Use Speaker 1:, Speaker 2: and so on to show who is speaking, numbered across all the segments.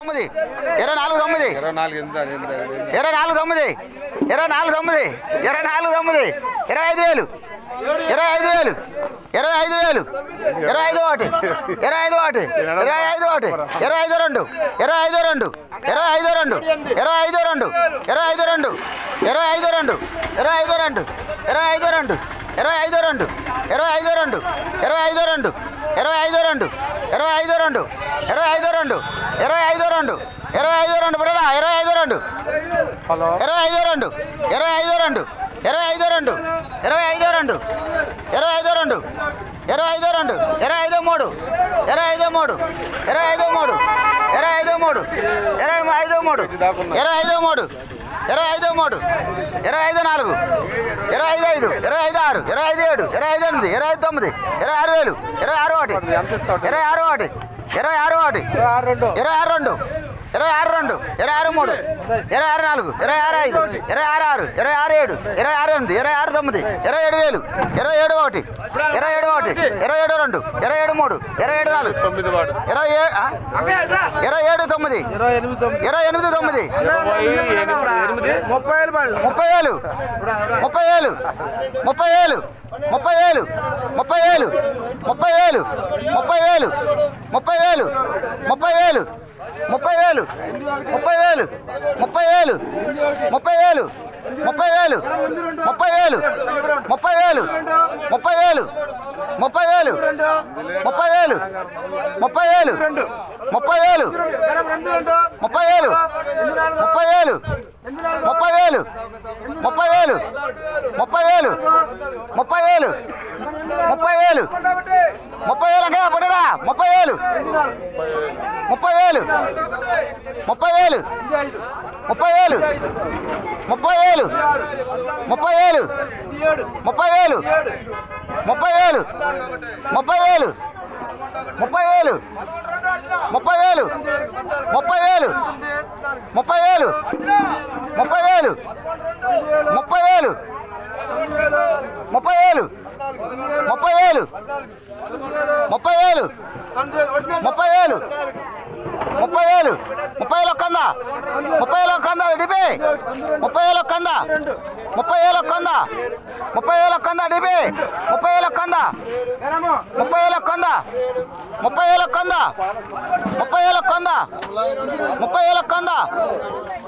Speaker 1: తొమ్మిది ఇరవై నాలుగు తొమ్మిది
Speaker 2: ఇరవై నాలుగు?
Speaker 1: ఇరవై తొమ్మిది ఇరవై నాలుగు తొమ్మిది ఇరవై నాలుగు తొమ్మిది ఇరవై ఐదు వేలు ఇరవై ఐదు వేలు ఇరవై ఐదు వేలు ఇరవై ఐదు ఒకటి ఇరవై ఐదు ఒకటి ఇరవై ఐదు ఒకటి ఇరవై ఐదు రెండు ఇరవై ఐదు రెండు ఇరవై ఐదు రెండు ఇరవై ఐదు రెండు ఇరవై ఐదు రెండు ఇరవై ఐదు రెండు ఇరవై ఐదు రెండు ఇరవై ఐదు రెండు ఇరవై ఐదు రెండు ఇరవై ఐదు రెండు ఇరవై ఐదు రెండు ఇరవై ఐదు రెండు ఇరవై ఐదు రెండు ఇరవై ఐదు రెండు ఇరవై ఐదు రెండు ఇరవై ఐదు రెండు బిడ్డరా ఇరవై ఐదు రెండు
Speaker 2: హలో
Speaker 1: ఇరవై ఐదు రెండు ఇరవై ఐదు రెండు ఇరవై ఐదు రెండు ఇరవై ఐదు రెండు ఇరవై ఐదు రెండు ఇరవై ఐదు రెండు ఇరవై ఐదు మూడు ఇరవై ఐదు మూడు ఇరవై ఐదు మూడు ఇరవై ఐదు మూడు ఇరవై ఐదో మూడు ఇరవై ఐదు మూడు ఇరవై ఐదు మూడు ఇరవై ఐదు నాలుగు ఇరవై ఐదు ఐదు ఇరవై ఐదు ఆరు ఇరవై ఐదు ఏడు ఇరవై ఐదు ఎనిమిది ఇరవై ఐదు తొమ్మిది ఇరవై ఆరు వేలు ఇరవై ఆరు ఒకటి ఇరవై ఆరు ఒకటి ఇరవై ఆరు ఒకటి
Speaker 2: ఆరు రెండు
Speaker 1: ఇరవై ఆరు రెండు ఇరవై ఆరు రెండు ఇరవై ఆరు మూడు ఇరవై ఆరు నాలుగు ఇరవై ఆరు ఐదు ఇరవై ఆరు ఆరు ఇరవై ఆరు ఏడు ఇరవై ఆరు ఎనిమిది ఇరవై ఆరు తొమ్మిది ఇరవై ఏడు వేలు ఇరవై ఏడు ఒకటి ఇరవై ఏడు ఒకటి ఇరవై ఏడు రెండు ఇరవై ఏడు మూడు ఇరవై ఏడు నాలుగు ఇరవై ఏడు? ఇరవై ఏడు తొమ్మిది
Speaker 2: ఇరవై ఎనిమిది తొమ్మిది. ముప్పై వేలు
Speaker 1: ముప్పై వేలు ముప్పై వేలు ముప్పై వేలు ముప్పై వేలు ముప్పై వేలు ముప్పై వేలు ముప్పై వేలు ముప్పై వేలు ముప్పై వేలు ముప్పై వేలు ముప్పై వేలు ముప్పై వేలు ముప్పై వేలు ముప్పై వేలు ముప్పై వేలు ముప్పై వేలు ముప్పై వేలు ముప్పై వేలు ముప్పై వేలు ముప్పై వేలు ముప్పై వేలు ముప్పై వేలు ముప్పై వేలు ముప్పై వేలు ముప్పై వేలు ముప్పై వేలు ముప్పై వేలు ముప్పై వేలు ముప్పై వేలు ఇంకా పడరా ముప్పై వేలు ముప్పై వేలు ముప్పై వేలు ముప్పై వేలు ముప్పై వేలు ముప్పై వేలు ముప్పై వేలు ముప్పై వేలు ముప్పై వేలు ముప్పై వేలు ముప్పై వేలు ముప్పై వేలు ముప్పై వేలు ముప్పై వేలు ముప్పై వేలు ముప్పై వేలు ముప్పై వేలు. ముప్పై వేలు. ముప్పై వేలు. వేలు ముప్పై వేలు ఒక్కందా ముప్పై వేలు ఒక్కందా డిపి ముప్పై వేలు ఒక్కందా ముప్పై వేలు ఒక్కందా ముప్పై వేలు ఒక్కందా డిపి ముప్పై వేలు ఒక్కందా ముప్పై వేలు ఒక్కందా ముప్పై వేలు ఒక్కందా ముప్పై వేలు ఒక్కందా ముప్పై వేలు ఒక్కందా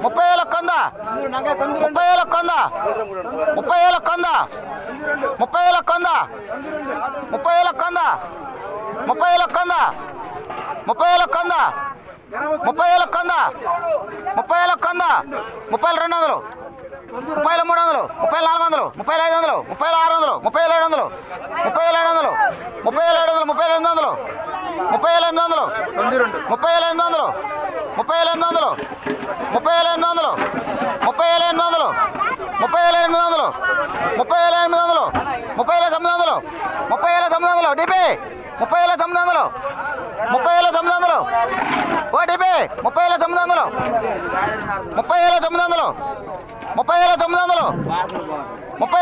Speaker 1: ముప్పై వేలు ఒక్కందా ముప్పై వేలు ఒక్కందా ముప్పై వేలు ఒక్కందా ముప్పై వేలు ఒక్కందా ముప్పై వేలు ఒక్కందా ముప్పై వేలు ఒక్కందా ముప్పై వేలు ఒక్కందా ముప్పై వేల కొంద ముప్పై వేల ఒక్కందా? ముప్పై రెండు వందలు ముప్పై వేల మూడు వందలు ముప్పై నాలుగు వందలు ముప్పై ఐదు వందలు ముప్పై ఆరు వందలు ముప్పై వేల ఏడు వందలు ముప్పై వేల ఏడు వందలు ముప్పై వేల ఏడు వందలు ముప్పై ఎనిమిది వందలు ముప్పై వేల ఎనిమిది వందలు ముప్పై వేల ఎనిమిది వందలు ముప్పై వేల ఎనిమిది వందలు ముప్పై వేల ఎనిమిది వందలు ముప్పై వేల ఎనిమిది వందలు ముప్పై వేల ఎనిమిది వందలు ముప్పై వేల ఎనిమిది వందలు ముప్పై వేల తొమ్మిది వందలు ముప్పై వేల తొమ్మిది వందలు డిపే. ముప్పై వేల తొమ్మిది వందలు. ముప్పై వేల తొమ్మిది వందలు. ఓటీపీ ముప్పై వేల తొమ్మిది వందలు. ముప్పై వేల తొమ్మిది వందలు. ముప్పై వేల తొమ్మిది వందలు. ముప్పై